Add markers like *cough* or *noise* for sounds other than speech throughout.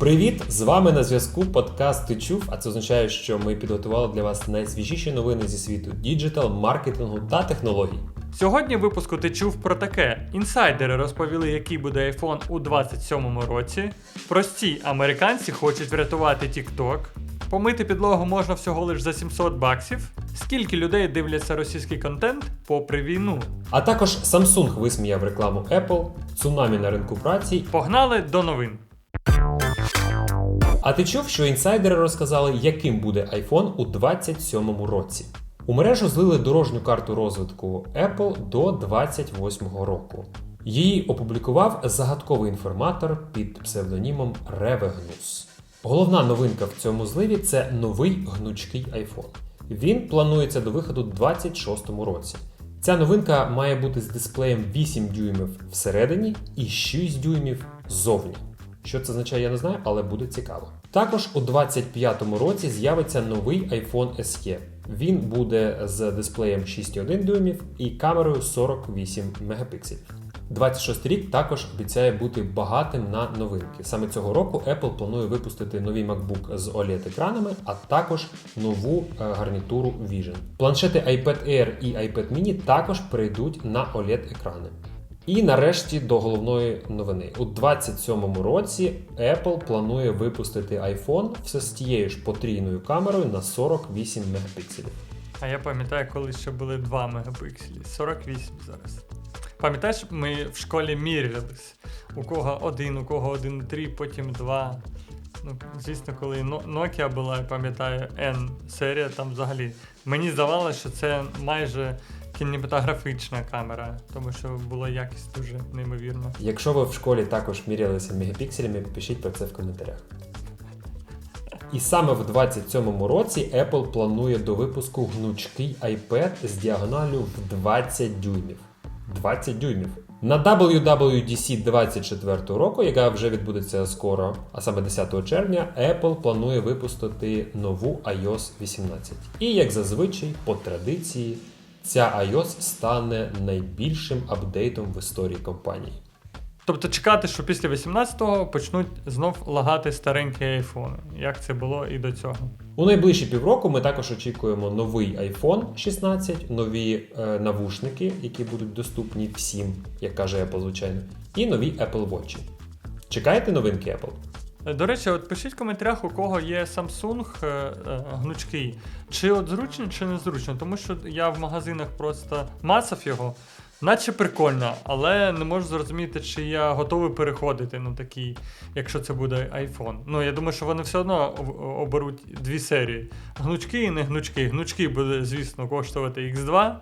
Привіт! З вами на зв'язку подкаст Ти чув, а це означає, що ми підготували для вас найсвіжіші новини зі світу діджитал, маркетингу та технологій. Сьогодні в випуску ти чув про таке. Інсайдери розповіли, який буде iPhone у 27-му році. Прості американці хочуть врятувати TikTok. Помити підлогу можна всього лиш за 700 баксів. Скільки людей дивляться російський контент попри війну? А також Samsung висміяв рекламу Apple, цунамі на ринку праці. Погнали до новин. А ти чув, що інсайдери розказали, яким буде iPhone у 27-му році? У мережу злили дорожню карту розвитку Apple до 28-го року. Її опублікував загадковий інформатор під псевдонімом Revegnus. Головна новинка в цьому зливі це новий гнучкий iPhone. Він планується до виходу у 26-му році. Ця новинка має бути з дисплеєм 8 дюймів всередині і 6 дюймів ззовні. Що це означає, я не знаю, але буде цікаво. Також у 25-му році з'явиться новий iPhone SE. Він буде з дисплеєм 6,1 дюймів і камерою 48 мегапікселів. 26 рік також обіцяє бути багатим на новинки. Саме цього року Apple планує випустити новий MacBook з OLED-екранами, а також нову е, гарнітуру Vision. Планшети iPad Air і iPad mini також перейдуть на OLED-екрани. І нарешті до головної новини. У 27-му році Apple планує випустити iPhone все з тією ж потрійною камерою на 48 мегапікселів. А я пам'ятаю, коли ще були 2 мегапікселі, 48 зараз. Пам'ятаєш, ми в школі мірялись. У кого один, у кого 1,3, потім 2. Ну, звісно, коли Nokia була, я пам'ятаю, N серія, там взагалі. Мені здавалося, що це майже кінематографічна камера, тому що була якість дуже неймовірна. Якщо ви в школі також мірялися мегапікселями, пишіть про це в коментарях. І саме в 27-му році Apple планує до випуску гнучкий iPad з діагоналю в 20 дюймів. 20 дюймів. На WWDC 24 року, яка вже відбудеться скоро, а саме 10 червня, Apple планує випустити нову iOS 18. І як зазвичай, по традиції, ця iOS стане найбільшим апдейтом в історії компанії. Тобто чекати, що після 18-го почнуть знов лагати старенькі айфони, як це було і до цього. У найближчі півроку ми також очікуємо новий iPhone 16, нові е, навушники, які будуть доступні всім, як каже Apple, звичайно, і нові Apple Watch. Чекаєте новинки Apple? Е, До речі, от пишіть в коментарях, у кого є Samsung е, е, гнучкий, чи от зручно, чи незручно, тому що я в магазинах просто мацав його, наче прикольно, але не можу зрозуміти, чи я готовий переходити на такий, якщо це буде iPhone. Ну, я думаю, що вони все одно оберуть дві серії: гнучкий і не гнучкий. Гнучкий буде, звісно, коштувати X2.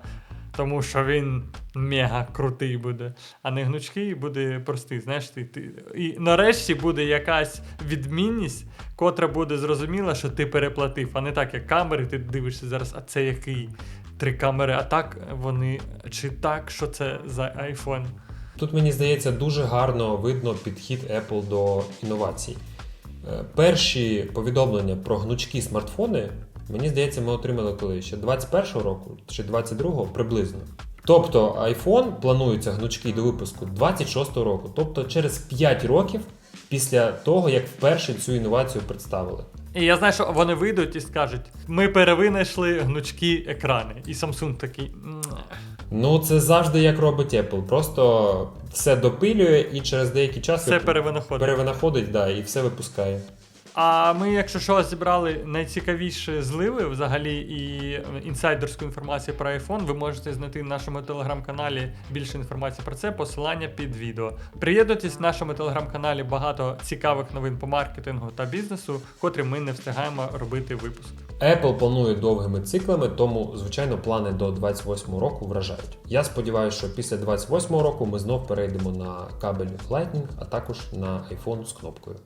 Тому що він мега крутий буде, а не гнучкий буде простий. Знаєш, ти, ти... І нарешті буде якась відмінність, котра буде зрозуміла, що ти переплатив, а не так, як камери, ти дивишся зараз, а це який? Три камери, а так вони. Чи так, що це за iPhone? Тут мені здається дуже гарно видно підхід Apple до інновацій. Е, Перші повідомлення про гнучкі смартфони, мені здається, ми отримали коли ще 21-го року чи 22-го приблизно. Тобто iPhone планується гнучкий до випуску 26-го року, тобто через 5 років після того, як вперше цю інновацію представили. І я знаю, що вони вийдуть і скажуть: ми перевинайшли гнучкі екрани. І Samsung такий. Ну, це завжди як робить Apple. Просто все допилює і через деякий час Все перевинаходить. перевинаходить да, і все випускає. А ми, якщо що, зібрали найцікавіші зливи взагалі і інсайдерську інформацію про iPhone, ви можете знайти в нашому телеграм-каналі більше інформації про це, посилання під відео. Приєднуйтесь в нашому телеграм-каналі багато цікавих новин по маркетингу та бізнесу, котрі ми не встигаємо робити випуск. Apple планує довгими циклами, тому, звичайно, плани до 28 року вражають. Я сподіваюся, що після 28 року ми знов перейдемо на кабель Lightning, а також на iPhone з кнопкою.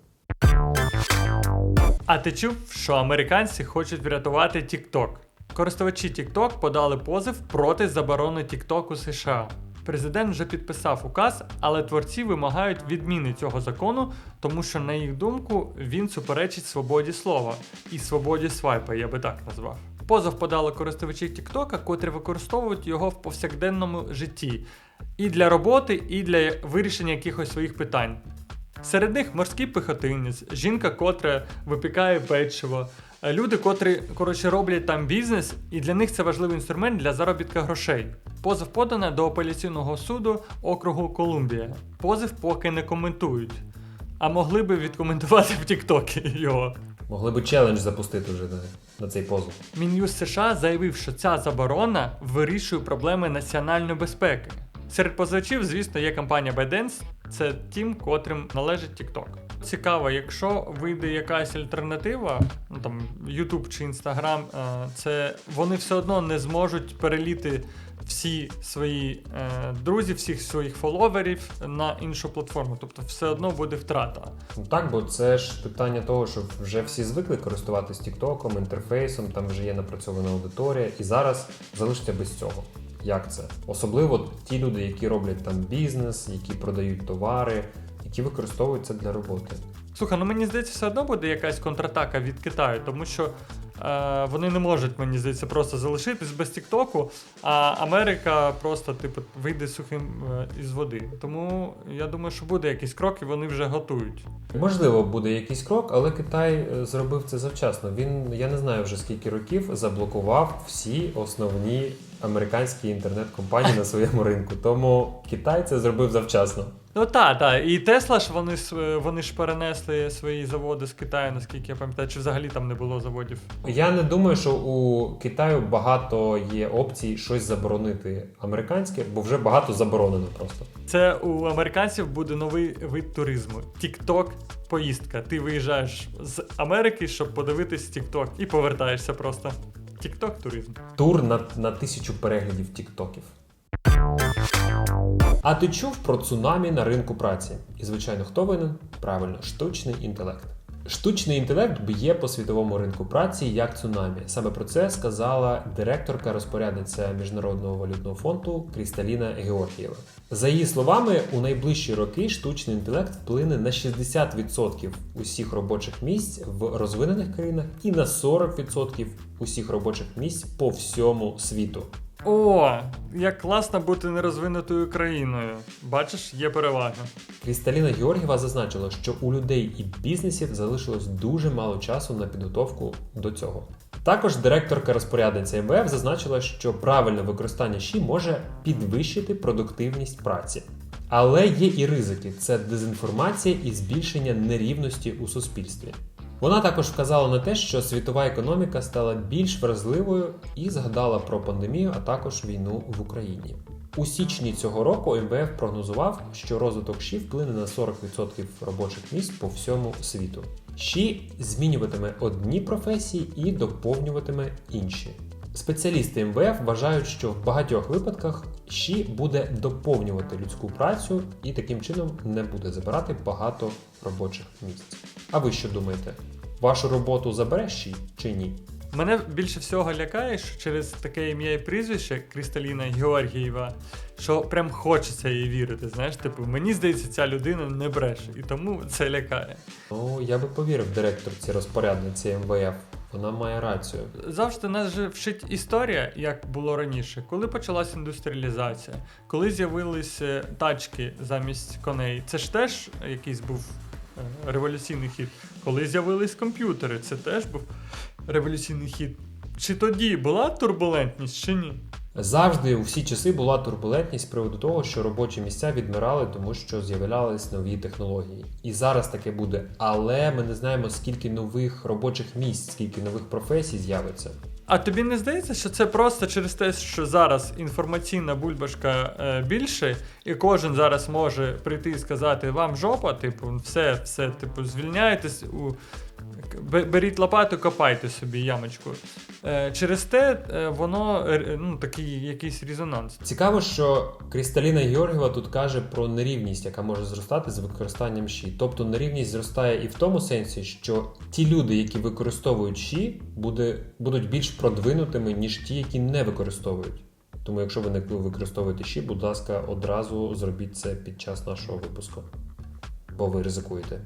А ти чув, що американці хочуть врятувати TikTok? Користувачі TikTok подали позив проти заборони TikTok у США. Президент вже підписав указ, але творці вимагають відміни цього закону, тому що, на їх думку, він суперечить свободі слова і свободі свайпа, я би так назвав. Позов подали користувачі TikTok, котрі використовують його в повсякденному житті і для роботи, і для вирішення якихось своїх питань. Серед них морський пехотинець, жінка, котра випікає печиво, е, люди, котрі коротше роблять там бізнес, і для них це важливий інструмент для заробітка грошей. Позов подано до апеляційного суду округу Колумбія. Позив поки не коментують, а могли би відкоментувати в Тіктокі його. Могли би челендж запустити вже на, на цей позов. Мін'юз США заявив, що ця заборона вирішує проблеми національної безпеки. Серед позивачів, звісно, є компанія ByteDance, це тім, котрим належить TikTok. Цікаво, якщо вийде якась альтернатива, ну там YouTube чи Instagram, е, це вони все одно не зможуть переліти всі свої е, друзі, всіх своїх фоловерів на іншу платформу. Тобто все одно буде втрата. Ну так, бо це ж питання того, що вже всі звикли користуватись Тіктоком, інтерфейсом, там вже є напрацьована аудиторія, і зараз залишиться без цього. Як це? Особливо ті люди, які роблять там бізнес, які продають товари, які використовують це для роботи. Слухай, ну мені здається, все одно буде якась контратака від Китаю, тому що е, вони не можуть, мені здається, просто залишитись без Тіктоку, а Америка просто, типу, вийде сухим е, із води. Тому я думаю, що буде якийсь крок, і вони вже готують. Можливо, буде якийсь крок, але Китай е, зробив це завчасно. Він, я не знаю вже скільки років, заблокував всі основні американські інтернет-компанії на своєму ринку. Тому Китай це зробив завчасно. Ну так, так. І Тесла ж вони, вони ж перенесли свої заводи з Китаю, наскільки я пам'ятаю, чи взагалі там не було заводів. Я не думаю, що у Китаю багато є опцій щось заборонити американське, бо вже багато заборонено просто. Це у американців буде новий вид туризму. Тікток поїздка. Ти виїжджаєш з Америки, щоб подивитись Тікток, і повертаєшся просто. Тікток туризм. Тур на, на тисячу переглядів тіктоків. А ти чув про цунамі на ринку праці? І, звичайно, хто винен? Правильно, штучний інтелект. Штучний інтелект б'є по світовому ринку праці як цунамі. Саме про це сказала директорка розпорядниця Міжнародного валютного фонду Крісталіна Георгієва. За її словами, у найближчі роки штучний інтелект вплине на 60% усіх робочих місць в розвинених країнах і на 40% усіх робочих місць по всьому світу. О, як класно бути нерозвинутою країною. Бачиш, є переваги. Крісталіна Георгієва зазначила, що у людей і бізнесів залишилось дуже мало часу на підготовку до цього. Також директорка розпорядниця МВФ зазначила, що правильне використання ЩІ може підвищити продуктивність праці. Але є і ризики: це дезінформація і збільшення нерівності у суспільстві. Вона також вказала на те, що світова економіка стала більш вразливою і згадала про пандемію, а також війну в Україні. У січні цього року МВФ прогнозував, що розвиток ЩІ вплине на 40% робочих місць по всьому світу. ЩІ змінюватиме одні професії і доповнюватиме інші. Спеціалісти МВФ вважають, що в багатьох випадках ЩІ буде доповнювати людську працю і таким чином не буде забирати багато робочих місць. А ви що думаєте? Вашу роботу забере чи ні? Мене більше всього лякає, що через таке ім'я і прізвище Крісталіна Георгієва, що прям хочеться їй вірити. Знаєш, типу, мені здається, ця людина не бреше, і тому це лякає. Ну, я би повірив директорці розпорядниці МВФ. Вона має рацію. Завжди нас же вчить історія, як було раніше, коли почалась індустріалізація, коли з'явилися тачки замість коней. Це ж теж якийсь був революційний хід. Коли з'явились комп'ютери, це теж був революційний хід. Чи тоді була турбулентність, чи ні? Завжди у всі часи була турбулентність з приводу того, що робочі місця відмирали, тому що з'являлись нові технології. І зараз таке буде. Але ми не знаємо, скільки нових робочих місць, скільки нових професій з'явиться. А тобі не здається, що це просто через те, що зараз інформаційна бульбашка е, більше, і кожен зараз може прийти і сказати вам жопа, типу, все, все, типу, звільняйтесь у. бе- Беріть лопату, копайте собі ямочку. Е, через те е, воно е, ну, такий якийсь резонанс. Цікаво, що Крісталіна Георгієва тут каже про нерівність, яка може зростати з використанням ЩІ. Тобто нерівність зростає і в тому сенсі, що ті люди, які використовують ЩІ, буде, будуть більш продвинутими, ніж ті, які не використовують. Тому, якщо ви не використовуєте ЩІ, будь ласка, одразу зробіть це під час нашого випуску, бо ви ризикуєте.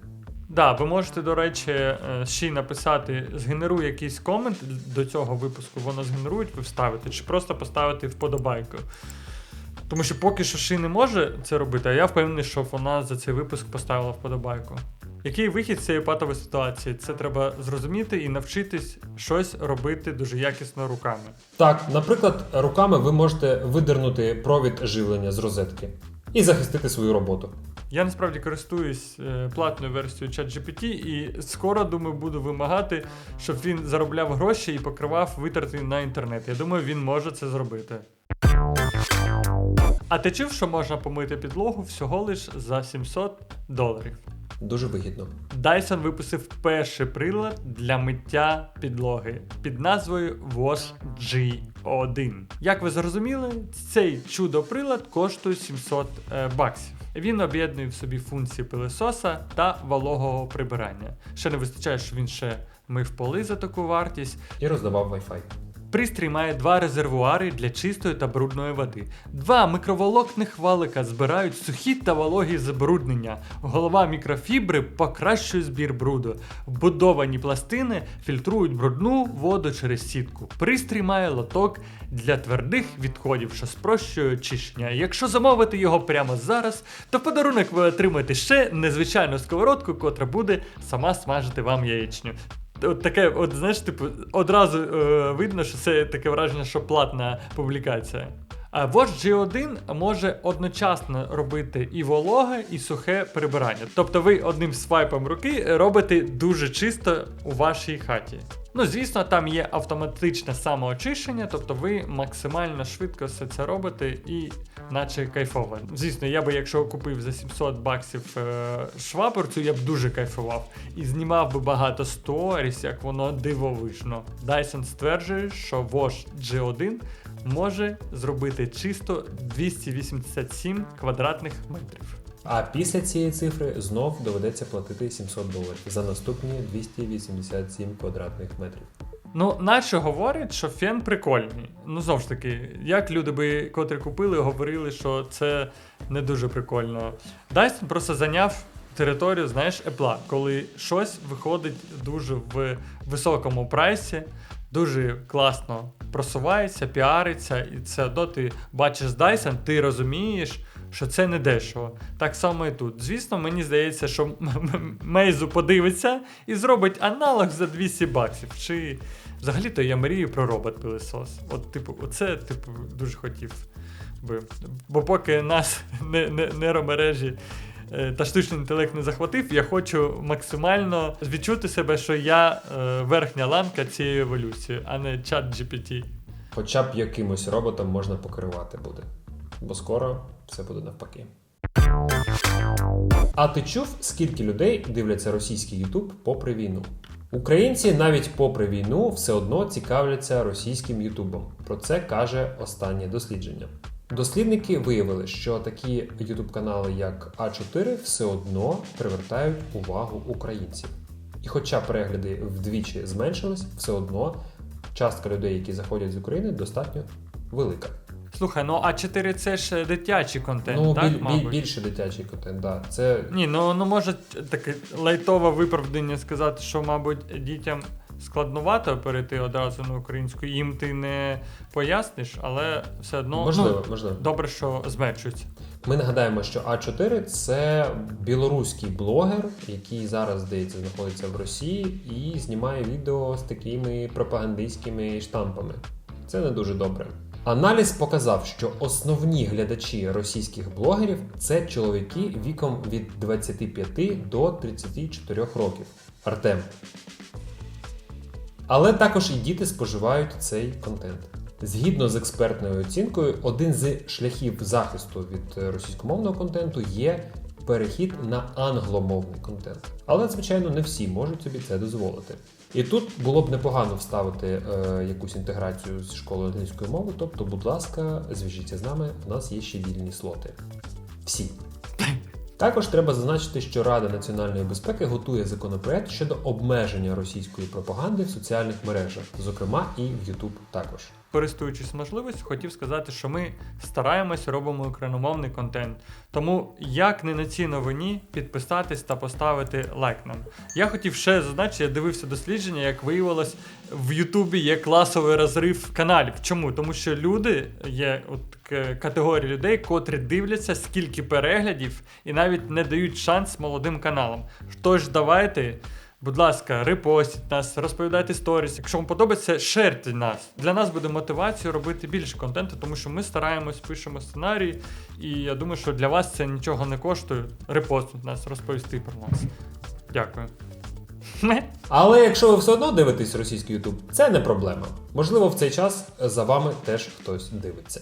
Да, ви можете, до речі, е, ще й написати, згенеруй якийсь комент до цього випуску, воно згенерують, ви вставите, чи просто поставити вподобайку. Тому що поки що Ши не може це робити, а я впевнений, що вона за цей випуск поставила вподобайку. Який вихід з цієї патової ситуації? Це треба зрозуміти і навчитись щось робити дуже якісно руками. Так, наприклад, руками ви можете видернути провід живлення з розетки і захистити свою роботу. Я насправді користуюсь е, платною версією ChatGPT і скоро думаю буду вимагати, щоб він заробляв гроші і покривав витрати на інтернет. Я думаю, він може це зробити. А ти чув, що можна помити підлогу всього лиш за 700 доларів? Дуже вигідно. Dyson випустив перший прилад для миття підлоги під назвою Wash G1. Як ви зрозуміли, цей чудо-прилад коштує 700 е, баксів. Він об'єднує в собі функції пилисоса та вологого прибирання. Ще не вистачає, що він ще мив поли за таку вартість. І роздавав Wi-Fi. Пристрій має два резервуари для чистої та брудної води. Два мікроволокних валика збирають сухі та вологі забруднення. Голова мікрофібри покращує збір бруду. Вбудовані пластини фільтрують брудну воду через сітку. Пристрій має лоток для твердих відходів, що спрощує очищення. Якщо замовити його прямо зараз, то подарунок ви отримаєте ще незвичайну сковородку, котра буде сама смажити вам яєчню. От таке, от знаєш, типу, одразу е, видно, що це таке враження, що платна публікація. А Watch G1 може одночасно робити і вологе, і сухе прибирання. Тобто ви одним свайпом руки робите дуже чисто у вашій хаті. Ну, звісно, там є автоматичне самоочищення, тобто ви максимально швидко все це робите і наче кайфово. Звісно, я би, якщо купив за 700 баксів е, шваберцю, я б дуже кайфував і знімав би багато сторіс, як воно дивовижно. Dyson стверджує, що Wash G1 може зробити чисто 287 квадратних метрів. А після цієї цифри знов доведеться платити 700 доларів за наступні 287 квадратних метрів. Ну, наче говорять, що фен прикольний. Ну, знову ж таки, як люди би, котрі купили, говорили, що це не дуже прикольно. Dyson просто зайняв територію, знаєш, Apple, коли щось виходить дуже в високому прайсі, дуже класно просувається, піариться, і це одно ти бачиш Dyson, ти розумієш. Що це не дешево. Так само і тут. Звісно, мені здається, що *laughs* Мейзу подивиться і зробить аналог за 200 баксів. Чи взагалі-то я мрію про робот-пилисос. От, типу, оце, типу, дуже хотів би. Бо поки нас *laughs* не, не, нейромережі е, та штучний інтелект не захватив, я хочу максимально відчути себе, що я е, верхня ланка цієї еволюції, а не чат GPT. Хоча б якимось роботом можна покерувати буде. Бо скоро все буде навпаки. А ти чув, скільки людей дивляться російський Ютуб попри війну? Українці навіть попри війну все одно цікавляться російським Ютубом. Про це каже останнє дослідження. Дослідники виявили, що такі ютуб канали, як А4, все одно привертають увагу українців. І хоча перегляди вдвічі зменшились, все одно частка людей, які заходять з України, достатньо велика. Слухай, ну А4 це ж дитячий контент, ну, так, біль- мабуть? більше дитячий контент, да. Це Ні, ну, ну може таке лайтове виправдання сказати, що, мабуть, дітям складновато перейти одразу на українську. Їм ти не поясниш, але все одно можливо, ну, можливо. добре, що зменшується. Ми нагадаємо, що А4 це білоруський блогер, який зараз, здається, знаходиться в Росії і знімає відео з такими пропагандистськими штампами. Це не дуже добре. Аналіз показав, що основні глядачі російських блогерів це чоловіки віком від 25 до 34 років. Артем. Але також і діти споживають цей контент. Згідно з експертною оцінкою, один з шляхів захисту від російськомовного контенту є перехід на англомовний контент. Але, звичайно, не всі можуть собі це дозволити. І тут було б непогано вставити е, якусь інтеграцію з школою англійської мови. Тобто, будь ласка, зв'яжіться з нами, у нас є ще вільні слоти. Всі. Також треба зазначити, що Рада національної безпеки готує законопроект щодо обмеження російської пропаганди в соціальних мережах, зокрема і в YouTube також. Користуючись можливістю, хотів сказати, що ми стараємось, робимо україномовний контент. Тому як не на цій новині підписатись та поставити лайк нам. Я хотів ще зазначити, я дивився дослідження, як виявилось, в Ютубі є класовий розрив каналів. Чому? Тому що люди є от к- категорія людей, котрі дивляться, скільки переглядів, і навіть не дають шанс молодим каналам. Тож давайте. Будь ласка, репостіть нас, розповідайте сторіс. Якщо вам подобається, шерте нас. Для нас буде мотивацією робити більше контенту, тому що ми стараємось, пишемо сценарії, і я думаю, що для вас це нічого не коштує. Репостнуть нас, розповісти про нас. Дякую. Але якщо ви все одно дивитесь російський YouTube, це не проблема. Можливо, в цей час за вами теж хтось дивиться.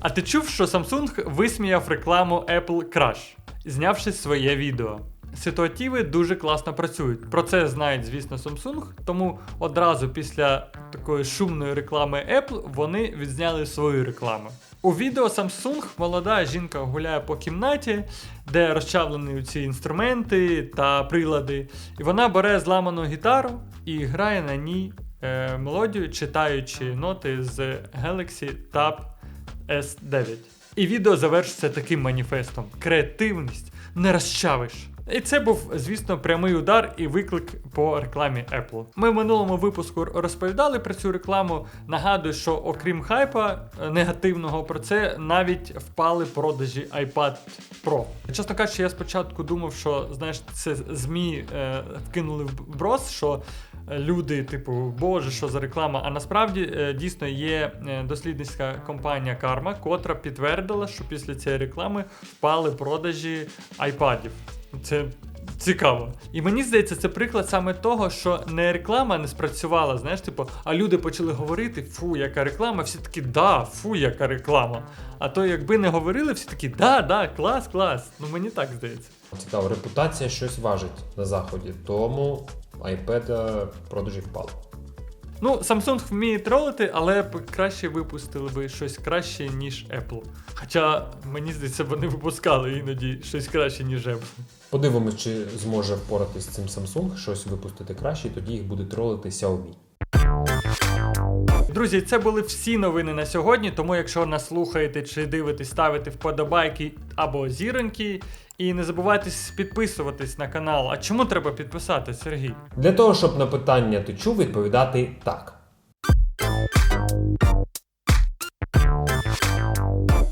А ти чув, що Samsung висміяв рекламу Apple Crash, знявши своє відео? Ситуативи дуже класно працюють. Про це знають, звісно, Samsung, тому одразу після такої шумної реклами Apple вони відзняли свою рекламу. У відео Samsung молода жінка гуляє по кімнаті, де розчавлені ці інструменти та прилади, і вона бере зламану гітару і грає на ній е, мелодію, читаючи ноти з Galaxy Tab S9. І відео завершиться таким маніфестом: креативність не розчавиш. І це був, звісно, прямий удар і виклик по рекламі Apple. Ми в минулому випуску розповідали про цю рекламу. Нагадую, що окрім хайпа е, негативного про це навіть впали продажі iPad Pro. Чесно кажучи, я спочатку думав, що знаєш, це ЗМІ е, вкинули в брос, що е, люди, типу, боже, що за реклама. А насправді е, дійсно є е, дослідницька компанія Karma, котра підтвердила, що після цієї реклами впали продажі айпадів. Це цікаво. І мені здається, це приклад саме того, що не реклама не спрацювала, знаєш, типу, а люди почали говорити, фу, яка реклама, всі такі, да, фу, яка реклама. А то якби не говорили, всі такі, да, да, клас, клас. Ну мені так здається. Цікаво, репутація щось важить на заході, тому iPad продажі впали. Ну, Samsung вміє тролити, але краще випустили би щось краще, ніж Apple. Хоча, мені здається, вони випускали іноді щось краще, ніж Apple. Подивимось, чи зможе впоратись з цим Samsung, щось випустити краще, тоді їх буде тролити Xiaomi. Друзі, це були всі новини на сьогодні. Тому, якщо нас слухаєте чи дивитесь, ставите вподобайки або зіроньки. І не забувайте підписуватись на канал. А чому треба підписати, Сергій? Для того, щоб на питання ти чув, відповідати так.